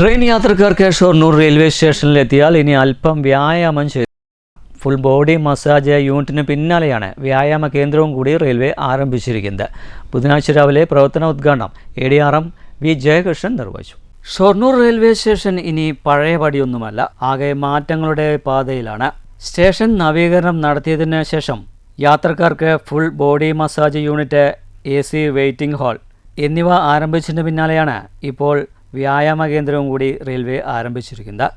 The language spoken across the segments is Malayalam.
ട്രെയിൻ യാത്രക്കാർക്ക് ഷൊർണൂർ റെയിൽവേ സ്റ്റേഷനിലെത്തിയാൽ ഇനി അല്പം വ്യായാമം ചെയ്തു. ഫുൾ ബോഡി മസാജ് യൂണിറ്റിന് പിന്നാലെയാണ് വ്യായാമ കേന്ദ്രവും കൂടി റെയിൽവേ ആരംഭിച്ചിരിക്കുന്നത്. ബുധനാഴ്ച രാവിലെ പ്രവർത്തന ഉദ്ഘാടനം A D R M V Jayakrishnan നിർവഹിച്ചു. ഷൊർണൂർ റെയിൽവേ സ്റ്റേഷൻ ഇനി പഴയ പടിയൊന്നുമല്ല ആകെ മാറ്റങ്ങളുടെ പാതയിലാണ്. സ്റ്റേഷൻ നവീകരണം നടത്തിയതിന് ശേഷം യാത്രക്കാർക്ക് full body massage unit A C waiting hall എന്നിവ ആരംഭിച്ചതിന് പിന്നാലെയാണ് ഇപ്പോൾ വ്യായാമ കേന്ദ്രവും കൂടി റെയിൽവേ ആരംഭിച്ചിരിക്കുന്നത്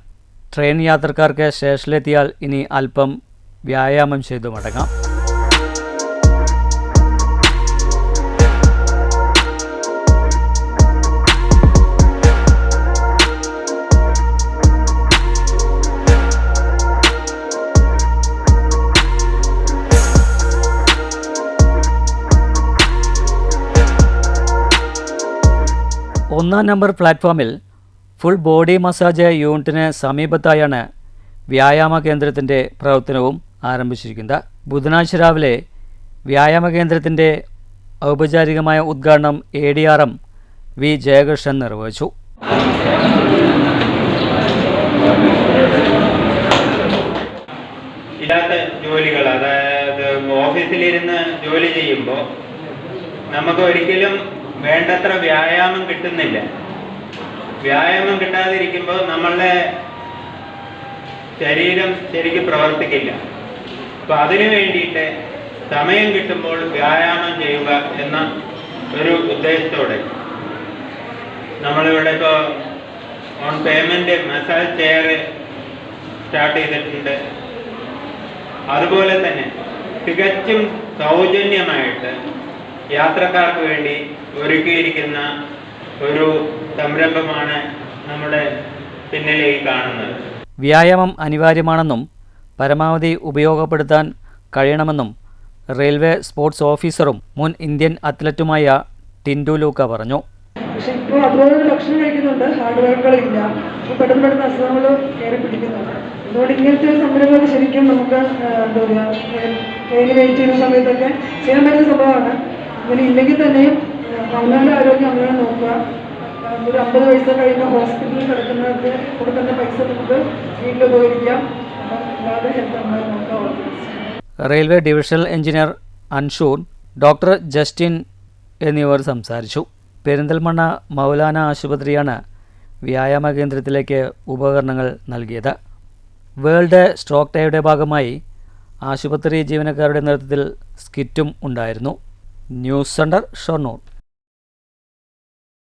ട്രെയിൻ യാത്രക്കാർക്ക് സ്റ്റേഷനിലെത്തിയാൽ ഇനി അല്പം വ്യായാമം ചെയ്തു മടങ്ങാം. ഒന്നാം നമ്പർ പ്ലാറ്റ്ഫോമിൽ ഫുൾ ബോഡി മസാജ് യൂണിറ്റിന് സമീപത്തായാണ് വ്യായാമ കേന്ദ്രത്തിന്റെ പ്രവർത്തനവും ആരംഭിച്ചിരിക്കുന്നത്. ബുധനാഴ്ച രാവിലെ വ്യായാമ കേന്ദ്രത്തിന്റെ ഔപചാരികമായ ഉദ്ഘാടനം A D R M V Jayakrishnan നിർവഹിച്ചു. ഇല്ലാത്ത ജോലികൾ അതായത് ഓഫീസിലിരുന്ന് ജോലി ചെയ്യുമ്പോൾ നമുക്ക് ഒരിക്കലും വേണ്ടത്ര വ്യായാമം കിട്ടുന്നില്ല. വ്യായാമം കിട്ടാതിരിക്കുമ്പോൾ നമ്മളുടെ ശരീരം ശരിക്കും പ്രവർത്തിക്കില്ല. അപ്പൊ അതിനു വേണ്ടിയിട്ട് സമയം കിട്ടുമ്പോൾ വ്യായാമം ചെയ്യുക എന്ന ഒരു ഉദ്ദേശത്തോടെ. നമ്മളിവിടെ ഇപ്പോൾ on payment massage chair start ചെയ്തിട്ടുണ്ട്. അതുപോലെ തന്നെ തികച്ചും സൗജന്യമായിട്ട് യാത്രക്കാർക്ക് വേണ്ടി ഒരുക്കിയിരിക്കുന്ന ഒരു സംരംഭമാണ് നമ്മുടെ പിന്നിലേക്ക് കാണുന്നത്. വ്യായാമം അനിവാര്യമാണെന്നും പരമാവധി ഉപയോഗപ്പെടുത്താൻ കഴിയണമെന്നും റെയിൽവേ സ്പോർട്സ് ഓഫീസറും മുൻ ഇന്ത്യൻ അത്ലറ്റുമായ ടിൻഡു ലൂക്ക പറഞ്ഞു. പക്ഷെ ഇപ്പോൾ അതുപോലെ ഭക്ഷണം കഴിക്കുന്നുണ്ട് ഹാർഡ് വർക്കുകളില്ല ഇപ്പോൾ പെട്ടെന്ന് പെട്ടെന്ന് അസുഖങ്ങൾ കയറി പിടിക്കുന്നുണ്ട്. അതുകൊണ്ട് ഇങ്ങനത്തെ ഒരു സംരംഭമൊക്കെ ശരിക്കും നമുക്ക് എന്താ പറയുക ട്രെയിൻ വെയിറ്റ് ചെയ്യുന്ന സമയത്തൊക്കെ ചെയ്യാൻ പറ്റുന്ന സംഭവമാണ്. ഇങ്ങനെ ഇല്ലെങ്കിൽ തന്നെയും അമ്മയുടെ ആരോഗ്യം അങ്ങനെ നോക്കുക. ഒരു അമ്പത് വയസ്സ് കഴിയുമ്പോൾ ഹോസ്പിറ്റലിൽ കിടക്കുന്നവർക്ക് കൊടുക്കുന്ന പൈസ നമുക്ക് വീട്ടിൽ ഉപകരിക്കാം അല്ലാതെ ഹെൽത്ത് നമ്മൾ നോക്കുക railway divisional engineer Anshur doctor Justin എന്നിവർ സംസാരിച്ചു. പെരിന്തൽമണ്ണ മൗലാന ആശുപത്രിയാണ് വ്യായാമ കേന്ദ്രത്തിലേക്ക് ഉപകരണങ്ങൾ നൽകിയത്. വേൾഡ് സ്ട്രോക്ക് ഡേയുടെ ഭാഗമായി ആശുപത്രി ജീവനക്കാരുടെ നേതൃത്വത്തിൽ സ്കിറ്റും ഉണ്ടായിരുന്നു. news center show note